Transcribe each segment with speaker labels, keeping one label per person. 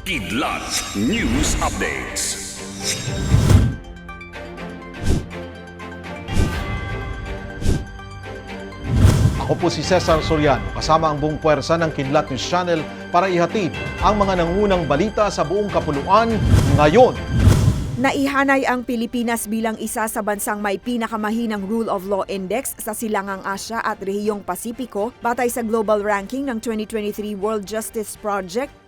Speaker 1: Kidlat News Updates.
Speaker 2: Ako po si Cesar Soriano, kasama ang buong puwersa ng Kidlat News Channel para ihatid ang mga nangunang balita sa buong kapuluan ngayon.
Speaker 3: Naihanay ang Pilipinas bilang isa sa bansang may pinakamahinang Rule of Law Index sa Silangang Asya at Rehiyong Pasipiko batay sa global ranking ng 2023 World Justice Project.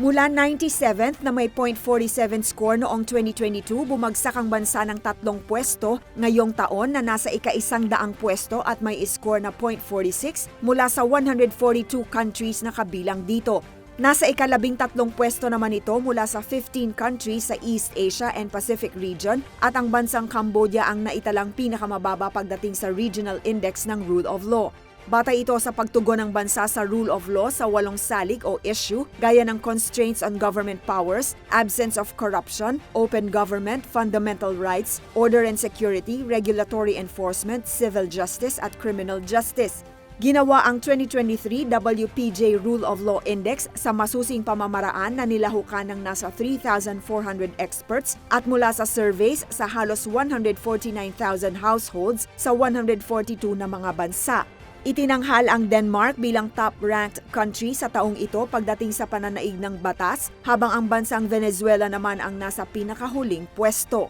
Speaker 3: Mula 97th na may .47 score noong 2022, bumagsak ang bansa ng tatlong pwesto ngayong taon na nasa ika-isang daang pwesto at may score na .46 mula sa 142 countries na kabilang dito. Nasa ikalabing tatlong pwesto naman ito mula sa 15 countries sa East Asia and Pacific region at ang bansang Cambodia ang naitalang pinakamababa pagdating sa Regional Index ng Rule of Law. Batay ito sa pagtugon ng bansa sa rule of law sa walong salig o issue gaya ng constraints on government powers, absence of corruption, open government, fundamental rights, order and security, regulatory enforcement, civil justice at criminal justice. Ginawa ang 2023 WPJ Rule of Law Index sa masusing pamamaraan na nilahukan ng nasa 3,400 experts at mula sa surveys sa halos 149,000 households sa 142 na mga bansa. Itinanghal ang Denmark bilang top-ranked country sa taong ito pagdating sa pananaig ng batas, habang ang bansang Venezuela naman ang nasa pinakahuling pwesto.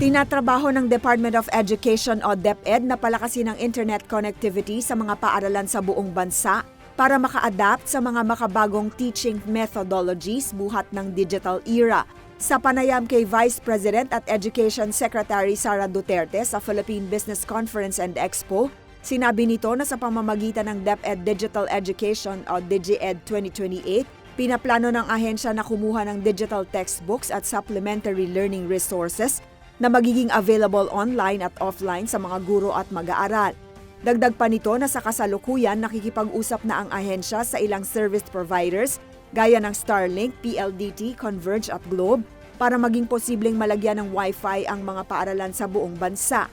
Speaker 3: Tinatrabaho ng Department of Education o DepEd na palakasin ang internet connectivity sa mga paaralan sa buong bansa para maka-adapt sa mga makabagong teaching methodologies buhat ng digital era. Sa panayam kay Vice President at Education Secretary Sara Duterte sa Philippine Business Conference and Expo, sinabi nito na sa pamamagitan ng DepEd Digital Education o DigiEd 2028, pinaplano ng ahensya na kumuha ng digital textbooks at supplementary learning resources na magiging available online at offline sa mga guro at mag-aaral. Dagdag pa nito na sa kasalukuyan nakikipag-usap na ang ahensya sa ilang service providers gaya ng Starlink, PLDT, Converge at Globe para maging posibleng malagyan ng Wi-Fi ang mga paaralan sa buong bansa.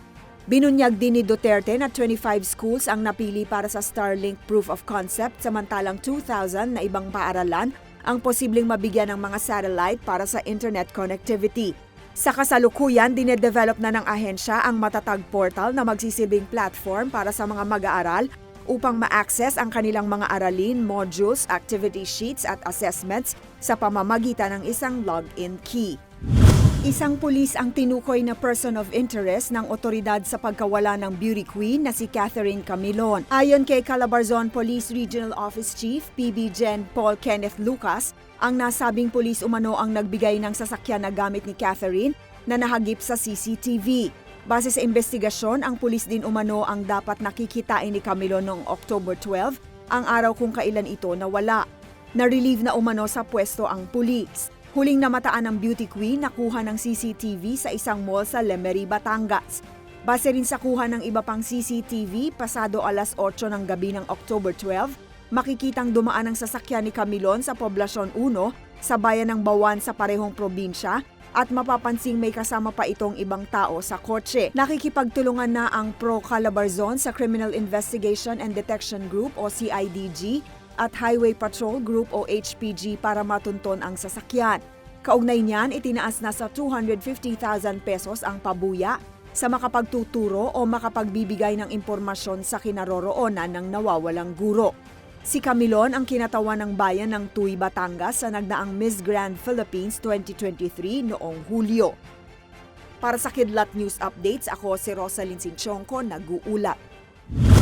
Speaker 3: Binunyag din ni Duterte na 25 schools ang napili para sa Starlink Proof of Concept samantalang 2,000 na ibang paaralan ang posibleng mabigyan ng mga satellite para sa internet connectivity. Sa kasalukuyan, dinedevelop na ng ahensya ang matatag portal na magsisilbing platform para sa mga mag-aaral upang ma-access ang kanilang mga aralin, modules, activity sheets at assessments sa pamamagitan ng isang login key. Isang pulis ang tinukoy na person of interest ng otoridad sa pagkawala ng beauty queen na si Catherine Camilon. Ayon kay Calabarzon Police Regional Office Chief PB Gen Paul Kenneth Lucas, ang nasabing pulis umano ang nagbigay ng sasakyan na gamit ni Catherine na nahagip sa CCTV. Base sa investigasyon, ang pulis din umano ang dapat nakikitain ni Camilon noong October 12, ang araw kung kailan ito nawala. Na-relieve na umano sa pwesto ang pulis. Huling namataan ng beauty queen nakuha ng CCTV sa isang mall sa Lemery, Batangas. Base rin sa kuha ng iba pang CCTV, pasado alas 8 ng gabi ng October 12, makikitang dumaan ang sasakyan ni Camilon sa Poblasyon 1 sa bayan ng Bawan sa parehong probinsya at mapapansing may kasama pa itong ibang tao sa kotse. Nakikipagtulungan na ang Pro Calabarzon sa Criminal Investigation and Detection Group o CIDG at Highway Patrol Group o HPG para matunton ang sasakyan. Kaugnay niyan, itinaas na sa 250,000 pesos ang pabuya sa makapagtuturo o makapagbibigay ng impormasyon sa kinaroroonan ng nawawalang guro. Si Camilon ang kinatawan ng bayan ng Tuy, Batangas sa nagdaang Miss Grand Philippines 2023 noong Hulyo. Para sa Kidlat News Updates, ako si Rosalyn Sinchonko, nag-uulat.